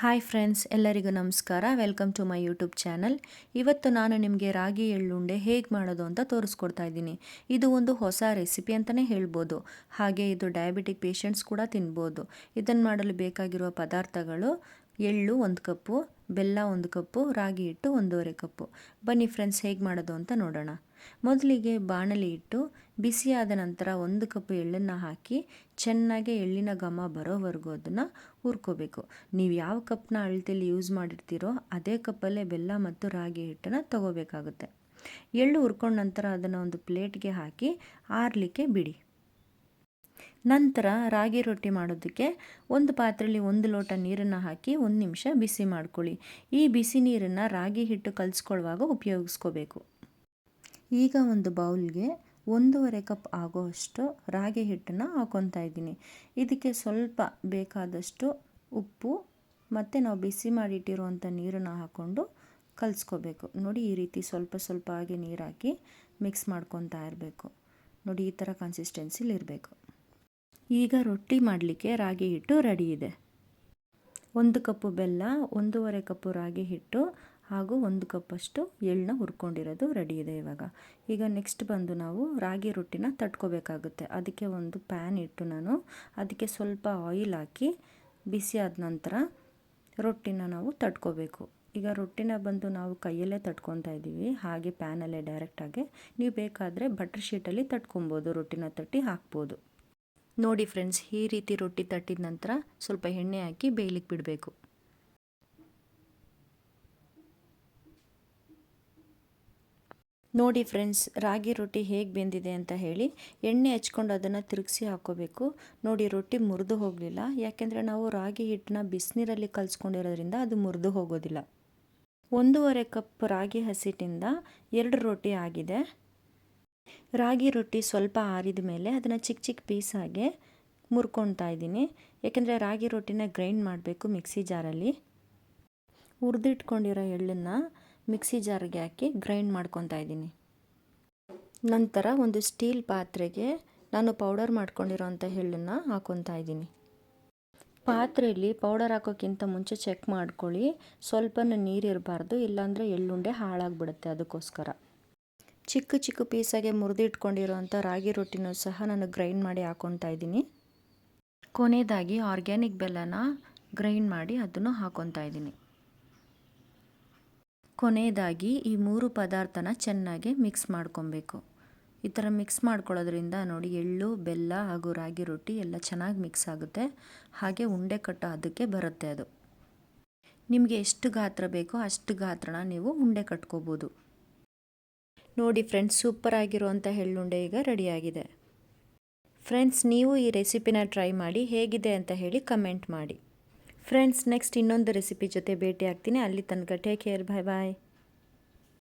Hi friends, ಎಲ್ಲರಿಗೂ ನಮಸ್ಕಾರ. Welcome to my YouTube channel. ಇವತ್ತು ನಾನು ನಿಮಗೆ ರಾಗಿ ಎಳ್ಳುಂಡೆ ಹೇಗೆ ಮಾಡೋದು ಅಂತ ತೋರಿಸ್ಕೊಡ್ತಾ ಇದ್ದೀನಿ. ಇದು ಒಂದು ಹೊಸ ರೆಸಿಪಿ ಅಂತಲೇ ಹೇಳ್ಬೋದು. ಹಾಗೆ ಇದು ಡಯಾಬಿಟಿಕ್ ಪೇಷಂಟ್ಸ್ ಕೂಡ ತಿನ್ಬೋದು. ಇದನ್ನು ಮಾಡಲು ಬೇಕಾಗಿರುವ ಪದಾರ್ಥಗಳು ಎಳ್ಳು ಒಂದು ಕಪ್ಪು, ಬೆಲ್ಲ ಒಂದು ಕಪ್ಪು, ರಾಗಿ ಹಿಟ್ಟು ಒಂದೂವರೆ ಕಪ್ಪು. ಬನ್ನಿ ಫ್ರೆಂಡ್ಸ್, ಹೇಗೆ ಮಾಡೋದು ಅಂತ ನೋಡೋಣ. ಮೊದಲಿಗೆ ಬಾಣಲಿ ಇಟ್ಟು ಬಿಸಿಯಾದ ನಂತರ ಒಂದು ಕಪ್ ಎಳ್ಳನ್ನು ಹಾಕಿ ಚೆನ್ನಾಗಿ ಎಳ್ಳಿನ ಘಮ ಬರೋವರೆಗೂ ಅದನ್ನು ಹುರ್ಕೋಬೇಕು. ನೀವು ಯಾವ ಕಪ್ನ ಅಳತೆಯಲ್ಲಿ ಯೂಸ್ ಮಾಡಿರ್ತೀರೋ ಅದೇ ಕಪ್ಪಲ್ಲೇ ಬೆಲ್ಲ ಮತ್ತು ರಾಗಿ ಹಿಟ್ಟನ್ನು ತಗೋಬೇಕಾಗುತ್ತೆ. ಎಳ್ಳು ಹುರ್ಕೊಂಡ ನಂತರ ಅದನ್ನು ಒಂದು ಪ್ಲೇಟ್ಗೆ ಹಾಕಿ ಆರಲಿಕ್ಕೆ ಬಿಡಿ. ನಂತರ ರಾಗಿ ರೊಟ್ಟಿ ಮಾಡೋದಕ್ಕೆ ಒಂದು ಪಾತ್ರೆಯಲ್ಲಿ ಒಂದು ಲೋಟ ನೀರನ್ನು ಹಾಕಿ ಒಂದು ನಿಮಿಷ ಬಿಸಿ ಮಾಡ್ಕೊಳ್ಳಿ. ಈ ಬಿಸಿ ನೀರನ್ನು ರಾಗಿ ಹಿಟ್ಟು ಕಲಿಸ್ಕೊಳ್ಳುವಾಗ ಉಪಯೋಗಿಸ್ಕೋಬೇಕು. ಈಗ ಒಂದು ಬೌಲ್ಗೆ ಒಂದೂವರೆ ಕಪ್ ಆಗೋಷ್ಟು ರಾಗಿ ಹಿಟ್ಟನ್ನು ಹಾಕೊತಾ ಇದ್ದೀನಿ. ಇದಕ್ಕೆ ಸ್ವಲ್ಪ ಬೇಕಾದಷ್ಟು ಉಪ್ಪು ಮತ್ತು ನಾವು ಬಿಸಿ ಮಾಡಿಟ್ಟಿರುವಂಥ ನೀರನ್ನು ಹಾಕ್ಕೊಂಡು ಕಲಿಸ್ಕೋಬೇಕು. ನೋಡಿ ಈ ರೀತಿ ಸ್ವಲ್ಪ ಸ್ವಲ್ಪ ಆಗಿ ನೀರಾಕಿ ಮಿಕ್ಸ್ ಮಾಡ್ಕೊತಾ ಇರಬೇಕು. ನೋಡಿ ಈ ಥರ ಕನ್ಸಿಸ್ಟೆನ್ಸಿಲಿ ಇರಬೇಕು. ಈಗ ರೊಟ್ಟಿ ಮಾಡಲಿಕ್ಕೆ ರಾಗಿ ಹಿಟ್ಟು ರೆಡಿ ಇದೆ. ಒಂದು ಕಪ್ಪು ಬೆಲ್ಲ, ಒಂದೂವರೆ ಕಪ್ಪು ರಾಗಿ ಹಿಟ್ಟು ಹಾಗೂ ಒಂದು ಕಪ್ಪಷ್ಟು ಎಳ್ಳನ್ನ ಹುರ್ಕೊಂಡಿರೋದು ರೆಡಿ ಇದೆ ಇವಾಗ. ಈಗ ನೆಕ್ಸ್ಟ್ ಬಂದು ನಾವು ರಾಗಿ ರೊಟ್ಟಿನ ತಟ್ಕೋಬೇಕಾಗುತ್ತೆ. ಅದಕ್ಕೆ ಒಂದು ಪ್ಯಾನ್ ಇಟ್ಟು ನಾನು ಅದಕ್ಕೆ ಸ್ವಲ್ಪ ಆಯಿಲ್ ಹಾಕಿ ಬಿಸಿ ಆದ ನಂತರ ರೊಟ್ಟಿನ ನಾವು ತಟ್ಕೋಬೇಕು. ಈಗ ರೊಟ್ಟಿನ ಬಂದು ನಾವು ಕೈಯಲ್ಲೇ ತಟ್ಕೊತಾ ಇದ್ದೀವಿ. ಹಾಗೆ ಪ್ಯಾನಲ್ಲೇ ಡೈರೆಕ್ಟಾಗಿ ನೀವು ಬೇಕಾದರೆ ಬಟರ್ ಶೀಟಲ್ಲಿ ತಟ್ಕೊಬೋದು ರೊಟ್ಟಿನ ತಟ್ಟಿ ಹಾಕ್ಬೋದು. ನೋಡಿ ಫ್ರೆಂಡ್ಸ್ ಈ ರೀತಿ ರೊಟ್ಟಿ ತಟ್ಟಿದ ನಂತರ ಸ್ವಲ್ಪ ಎಣ್ಣೆ ಹಾಕಿ ಬೇಯಲಿಕ್ಕೆ ಬಿಡಬೇಕು. ನೋಡಿ ಫ್ರೆಂಡ್ಸ್ ರಾಗಿ ರೊಟ್ಟಿ ಹೇಗೆ ಬೆಂದಿದೆ ಅಂತ ಹೇಳಿ ಎಣ್ಣೆ ಹಚ್ಕೊಂಡು ಅದನ್ನು ತಿರುಗಿಸಿ ಹಾಕೋಬೇಕು. ನೋಡಿ ರೊಟ್ಟಿ ಮುರಿದು ಹೋಗಲಿಲ್ಲ. ಯಾಕೆಂದರೆ ನಾವು ರಾಗಿ ಹಿಟ್ಟನ್ನ ಬಿಸಿನೀರಲ್ಲಿ ಕಲಿಸ್ಕೊಂಡಿರೋದ್ರಿಂದ ಅದು ಮುರಿದು ಹೋಗೋದಿಲ್ಲ. ಒಂದೂವರೆ ಕಪ್ ರಾಗಿ ಹಸಿಟ್ಟಿಂದ ಎರಡು ರೊಟ್ಟಿ ಆಗಿದೆ. ರಾಗಿ ರೊಟ್ಟಿ ಸ್ವಲ್ಪ ಆರಿದ ಮೇಲೆ ಅದನ್ನು ಚಿಕ್ಕ ಚಿಕ್ಕ ಪೀಸಾಗೆ ಮುರ್ಕೊತಾ ಇದ್ದೀನಿ. ಯಾಕೆಂದರೆ ರಾಗಿ ರೊಟ್ಟಿನ ಗ್ರೈಂಡ್ ಮಾಡಬೇಕು ಮಿಕ್ಸಿ ಜಾರಲ್ಲಿ. ಹುರಿದಿಟ್ಕೊಂಡಿರೋ ಎಳ್ಳನ್ನು ಮಿಕ್ಸಿ ಜಾರ್ಗೆ ಹಾಕಿ ಗ್ರೈಂಡ್ ಮಾಡ್ಕೊತಾ ಇದ್ದೀನಿ. ನಂತರ ಒಂದು ಸ್ಟೀಲ್ ಪಾತ್ರೆಗೆ ನಾನು ಪೌಡರ್ ಮಾಡ್ಕೊಂಡಿರೋಂಥ ಎಳ್ಳನ್ನು ಹಾಕೊತಾ ಇದ್ದೀನಿ. ಪಾತ್ರೆಯಲ್ಲಿ ಪೌಡರ್ ಹಾಕೋಕ್ಕಿಂತ ಮುಂಚೆ ಚೆಕ್ ಮಾಡ್ಕೊಳ್ಳಿ. ಸ್ವಲ್ಪ ನೀರು ಇರಬಾರ್ದು, ಇಲ್ಲಾಂದರೆ ಎಳ್ಳುಂಡೆ ಹಾಳಾಗ್ಬಿಡುತ್ತೆ ಅದಕ್ಕೋಸ್ಕರ. ಚಿಕ್ಕ ಚಿಕ್ಕ ಪೀಸಾಗೆ ಮುರಿದಿಟ್ಕೊಂಡಿರೋಂಥ ರಾಗಿ ರೊಟ್ಟಿನೂ ಸಹ ನಾನು ಗ್ರೈಂಡ್ ಮಾಡಿ ಹಾಕೊತಾ ಇದ್ದೀನಿ. ಕೊನೆಯದಾಗಿ ಆರ್ಗ್ಯಾನಿಕ್ ಬೆಲ್ಲನ ಗ್ರೈಂಡ್ ಮಾಡಿ ಅದನ್ನು ಹಾಕೊತಾ ಇದ್ದೀನಿ. ಕೊನೆಯದಾಗಿ ಈ ಮೂರು ಪದಾರ್ಥನ ಚೆನ್ನಾಗಿ ಮಿಕ್ಸ್ ಮಾಡ್ಕೊಬೇಕು. ಈ ಥರ ಮಿಕ್ಸ್ ಮಾಡ್ಕೊಳ್ಳೋದ್ರಿಂದ ನೋಡಿ ಎಳ್ಳು, ಬೆಲ್ಲ ಹಾಗೂ ರಾಗಿ ರೊಟ್ಟಿ ಎಲ್ಲ ಚೆನ್ನಾಗಿ ಮಿಕ್ಸ್ ಆಗುತ್ತೆ. ಹಾಗೆ ಉಂಡೆ ಕಟ್ಟೋ ಅದಕ್ಕೆ ಬರುತ್ತೆ ಅದು. ನಿಮಗೆ ಎಷ್ಟು ಗಾತ್ರ ಬೇಕೋ ಅಷ್ಟು ಗಾತ್ರನ ನೀವು ಉಂಡೆ ಕಟ್ಕೋಬೋದು. ನೋಡಿ ಫ್ರೆಂಡ್ಸ್ ಸೂಪರ್ ಆಗಿರುವಂಥ ಎಳ್ಳುಂಡೆ ಈಗ ರೆಡಿಯಾಗಿದೆ. ಫ್ರೆಂಡ್ಸ್ ನೀವು ಈ ರೆಸಿಪಿನ ಟ್ರೈ ಮಾಡಿ ಹೇಗಿದೆ ಅಂತ ಹೇಳಿ ಕಮೆಂಟ್ ಮಾಡಿ. ಫ್ರೆಂಡ್ಸ್ ನೆಕ್ಸ್ಟ್ ಇನ್ನೊಂದು ರೆಸಿಪಿ ಜೊತೆ ಭೇಟಿ ಆಗ್ತೀನಿ ಅಲ್ಲಿ ತನಕ ಟೇಕ್ ಕೇರ್ ಬಾಯ್ ಬಾಯ್